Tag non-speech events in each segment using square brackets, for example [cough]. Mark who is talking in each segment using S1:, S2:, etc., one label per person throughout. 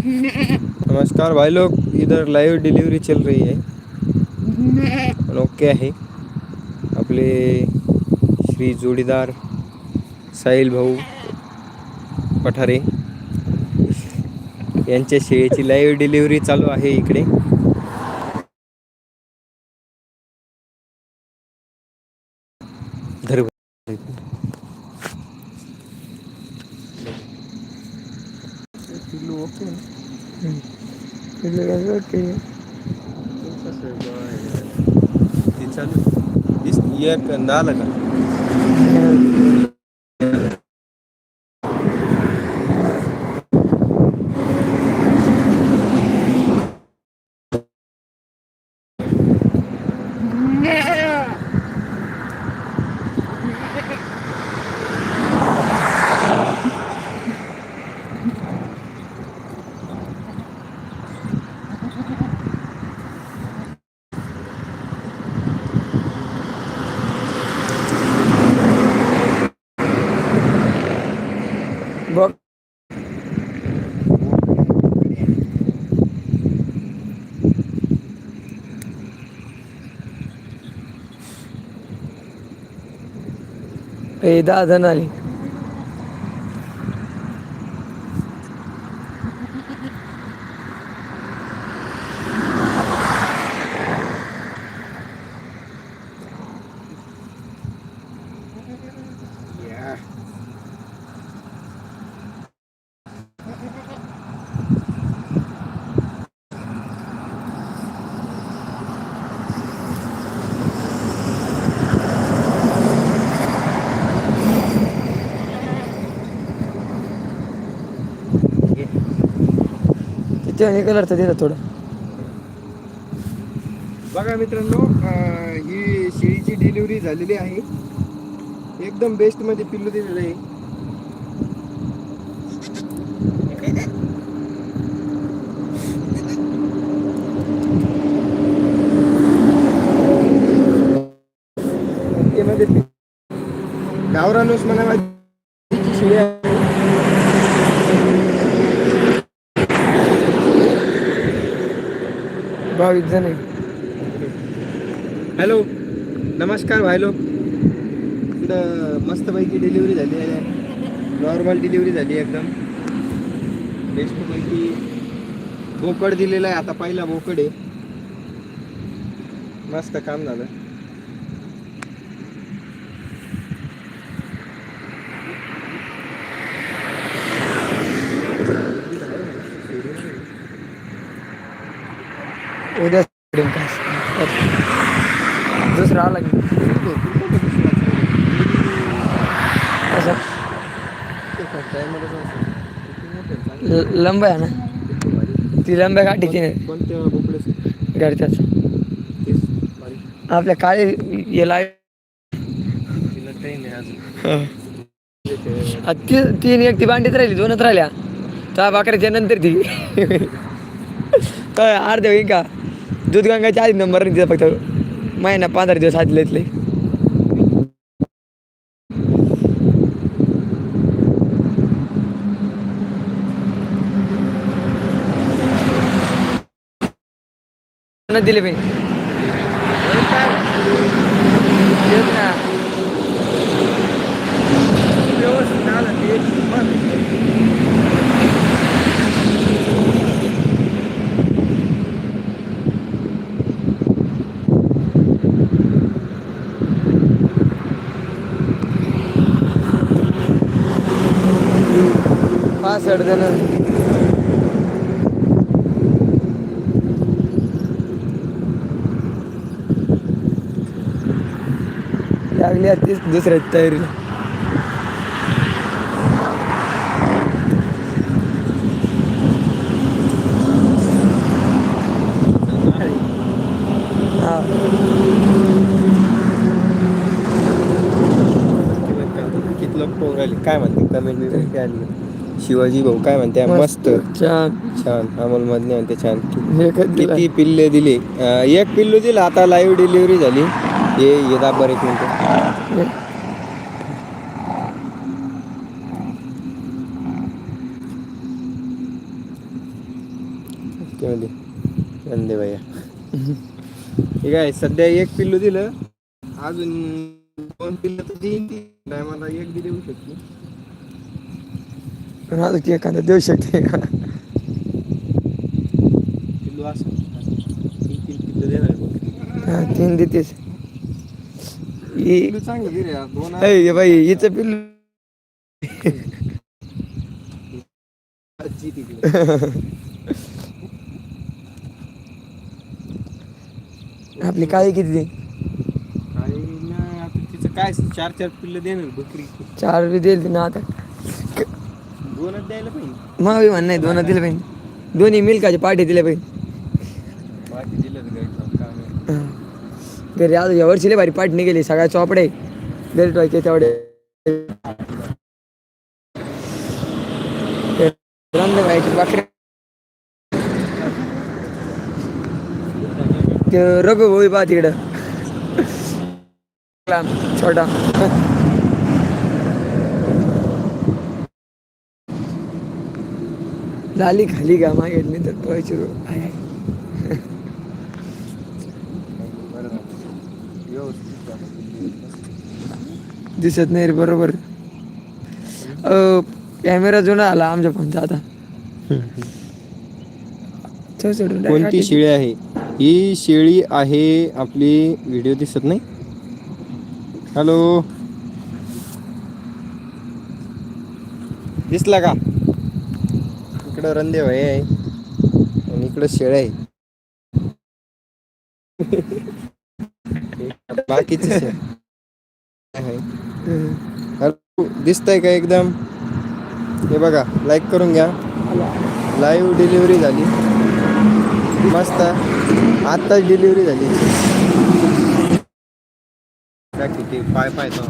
S1: नमस्कार भाई लोग इधर लाइव डिलीवरी चल रही है। ओके आहे आपले श्री जोडीदार साहिल भाऊ पठारे। यांच्या शेळीची लाईव्ह डिलिव्हरी चालू आहे इकडे। धर ते? चालू दिस एक नाला का?
S2: Book. پیدا دنالی जण आली किती आणि कलरचं थोडं.
S1: बघा मित्रांनो अं, ही शेळीची डिलिव्हरी झालेली आहे. एकदम बेस्टमध्ये पिल्लू दिलेलं आहे. मध्ये गावरान उस्मानाबादची शेळी आहे.
S2: बावीस जण आहे.
S1: हॅलो नमस्कार भाई लोक. इकडं मस्तपैकी डिलिव्हरी झाली आहे. नॉर्मल डिलिव्हरी झाली आहे एकदम. बेस्टपैकी बोकड दिलेला आहे. आता पहिला बोकड आहे. मस्त काम झालं.
S2: उद्या काय दुसरा आला की असं. ल- लंब आहे ना? ती लंब्या गाठीची नाही. घरच्याच. आपल्या काळे याला आ, ती तीन एक ती भांडीत राहिली दोनच राहिल्या. त्या बाकऱ्याच्या नंतर ती. [laughs] काय अर्ध्या का? दूध गंगाच्या आधी नंबर नाही तिचा फक्त. महिना पंधरा दिवस आधी न दिले बाई तेच ना
S1: व्यवस्थित आलं ते मग
S2: पासष्ट जण लागली आधीच तीच दुसऱ्या तयारीला
S1: किती लोक राहिले काय म्हणते? कमेंट बिमेंट काय आली? शिवाजी भाऊ काय म्हणते? मस्त.
S2: छान.
S1: छान. अमोल मधने म्हणते छान.
S2: दिलं?
S1: किती पिल्ले दिले? अं, एक पिल्लू दिलं. आता लाईव्ह डिलिव्हरी झाली. हे ये दाबर एक मिनिट. धंदे भैया. ठीक आहे सध्या एक पिल्लू दिलं. अजून दोन पिल्लं तर देईन. ती टायमाला एक बी देऊ शकते.
S2: पण अजून ती एखादा देऊ शकते का. हा, तीन देतेस.
S1: पिल्लू चांगलं
S2: बाई हिचं पिल्लू
S1: आजी
S2: आपली काळी किती
S1: काय चार चार पिल्लं देणार बकरी.
S2: चार बी देईल ना आता.
S1: दोनच द्यायला पाहिजे.
S2: मग बी म्हणणं आहे दोन दिले पाहिजे. दोन्ही मिल्काचे पाठी दिले पाहिजे.
S1: बाकी दिलं तर काम नाही.
S2: घरी आज या वर्षी लय भारी पाठ निघाली सगळ्या चोपडे बेल्ट व्हायचे तेवढे. रंग व्हायचे बाकरे ते रघु भाऊ पहा तिकडं. छोटा. झाली खाली का मागितली तर पैसे आहे. दिसत नाही रे बरोबर. कॅमेरा जुना आला आमच्या फोनचा आता.
S1: कोणती शेळी आहे? ही शेळी आहे आपली व्हिडिओ दिसत नाही. हॅलो दिसला का? इकडं रंदे भाई आहे. आणि इकडं शेळ आहे. बाकीचे दिसतंय का एकदम? हे बघा लाईक करून घ्या. लाईव्ह डिलिव्हरी झाली. मस्त. आत्ताच डिलिव्हरी झाली. किती पाय पाय तो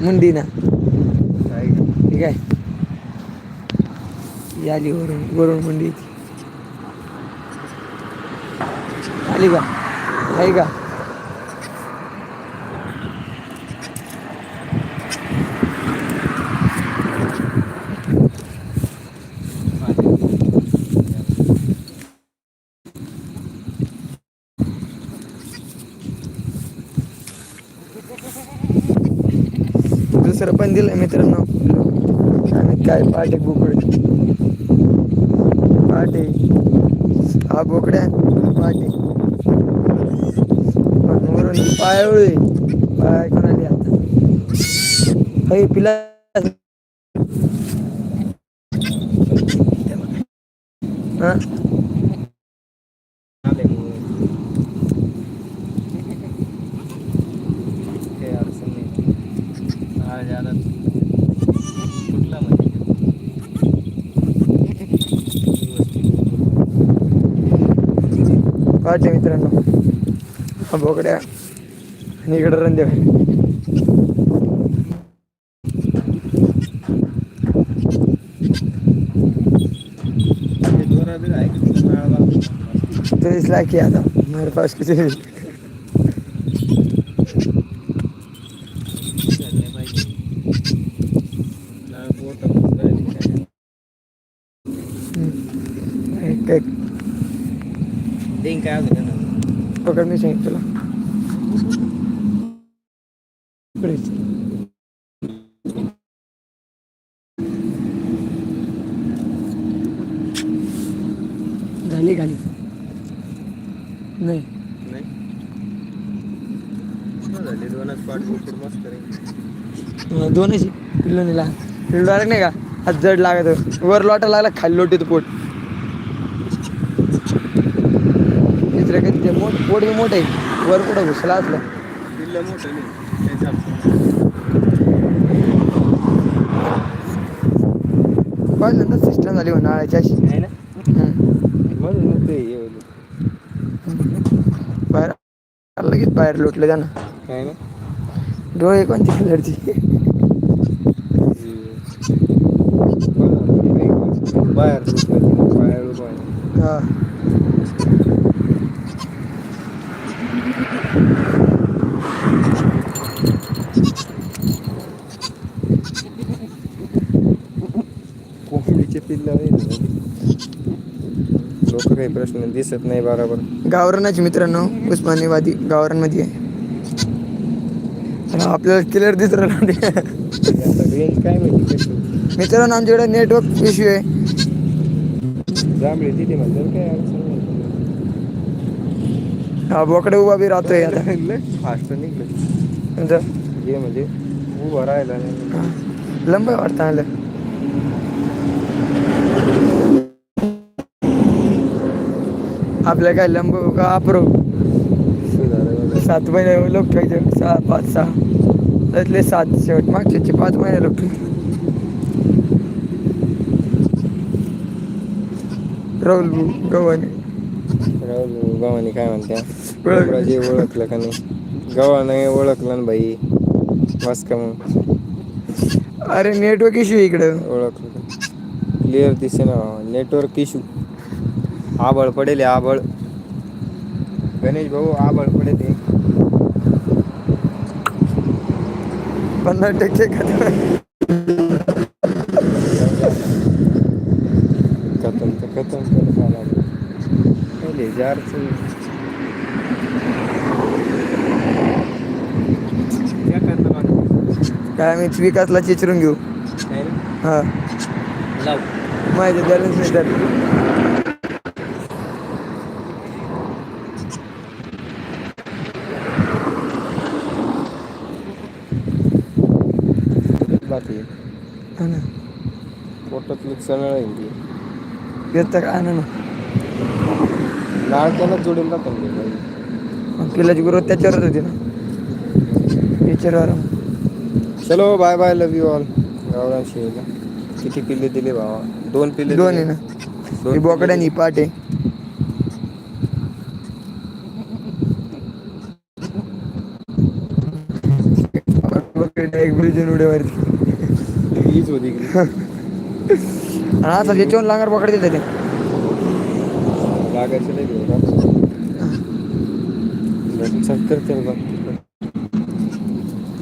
S1: ना
S2: मुंडी ना
S1: काय?
S2: ठीक आहे. आली वरून वरून मुंडी आली का? आहे का? दुसरं पण दिलं मित्रांनो. आणि काय पाटे बोकडे? पाटे हा बोकड्या पाटे पण वरून पायवळे पाय कोणाली? आता हे पिला. हा
S1: आले मग. काही अडचण नाही. आज आला कुठला म्हणजे
S2: पाटे मित्रांनो. हा बोकड्या आणि इकडं रंदेव
S1: तेच दोरा की
S2: आता. मार पास
S1: किती काय.
S2: एक
S1: काय अजून
S2: पकड मी सांगितलं तुला इकडेच. झाली खाली नाही
S1: दोनच
S2: पिल्लो नेला पिल्लो आला नाही का आज जड लागत वर लोटा लागला खाली लोटीत पोट तिसरं काही ते मोठ पोट मोठं आहे वर कुठं घुसला असलं
S1: पिल्लं मोठं नाही त्याच्या अडचण.
S2: पहिल्यांदा सिस्टम झाली उन्हाळ्याची अशी
S1: आहे ना
S2: हम्म.
S1: म्हणून ते हे होतं.
S2: बाहेर लगेच बाहेर लोटलं जाणं
S1: काय ना
S2: डोळे कोणती कलरची
S1: बाहेर बाहेर.
S2: हा
S1: कोंबडीचे पिल्ल लोक काही प्रश्न दिसत नाही बरोबर
S2: गावरानाचे मित्रांनो उस्मानीवादी गावरानमध्ये आहे. आपल्याला क्लिअर दिसत
S1: रेंज काय माहिती कशी
S2: मित्रांनो आमच्याकडे नेटवर्क इश्यू आहे.
S1: जांभळे तिथे म्हणतात काय अडचण नाही.
S2: हा बोकडे उभा बी राहतोय. आता
S1: फास्ट निघलं
S2: तुमचं
S1: हे म्हणजे उभं राहिला नाही.
S2: लंब वाटतं आलं. आपल्या काय लंब का
S1: लागलं.
S2: सात महिने लोक ठेवायचे सहा पाच सहा. त्यातले सात शेवट. मागचे पाच महिने लोक ठेवले राहुल गव्हाणे.
S1: राहुल गव्हाणे काय म्हणत्या?
S2: ओळख.
S1: गवराजे ओळखलं का नाही? गव्हाणे ओळखलं ना भाई मस्त का मग?
S2: अरे नेटवर्क इश्यू इकडं.
S1: ओळखलं. क्लिअर दिसे ना नेटवर्क इशू आबळ पडेल आबळ. गणेश भाऊ आबळ पडेल.
S2: पन्नास टक्के खतम
S1: तर खतम करत आला पहिले जारचं क्या करता बाकी?
S2: काय आम्ही विकासला चिचरून घेऊ? हा.
S1: लाव.
S2: माझे बॅलन्स नाही तर
S1: बाकी.
S2: हा ना.
S1: पोटातलं चणळ आहे ती.
S2: येतं का ना.
S1: राहतं ना ते बाई.
S2: पिलाची ग्रोथ त्याच्यावरच होती ना. टीचरवर
S1: चलो bye bye love you all गावरान शेळीला किती पिल्ले दिले भावा. दोन पिल्ले
S2: दोन
S1: दिले.
S2: आहे ना.
S1: दोन
S2: ही बोकड्या आणि ही पाट आहे. बोकडे एक ब्रिजून उड्यावरती
S1: पिल्ले. हीच होती.
S2: आणि आता त्याच्यावर लांगर बोकडे देतात ते.
S1: लागायचं नाही चल तर बघ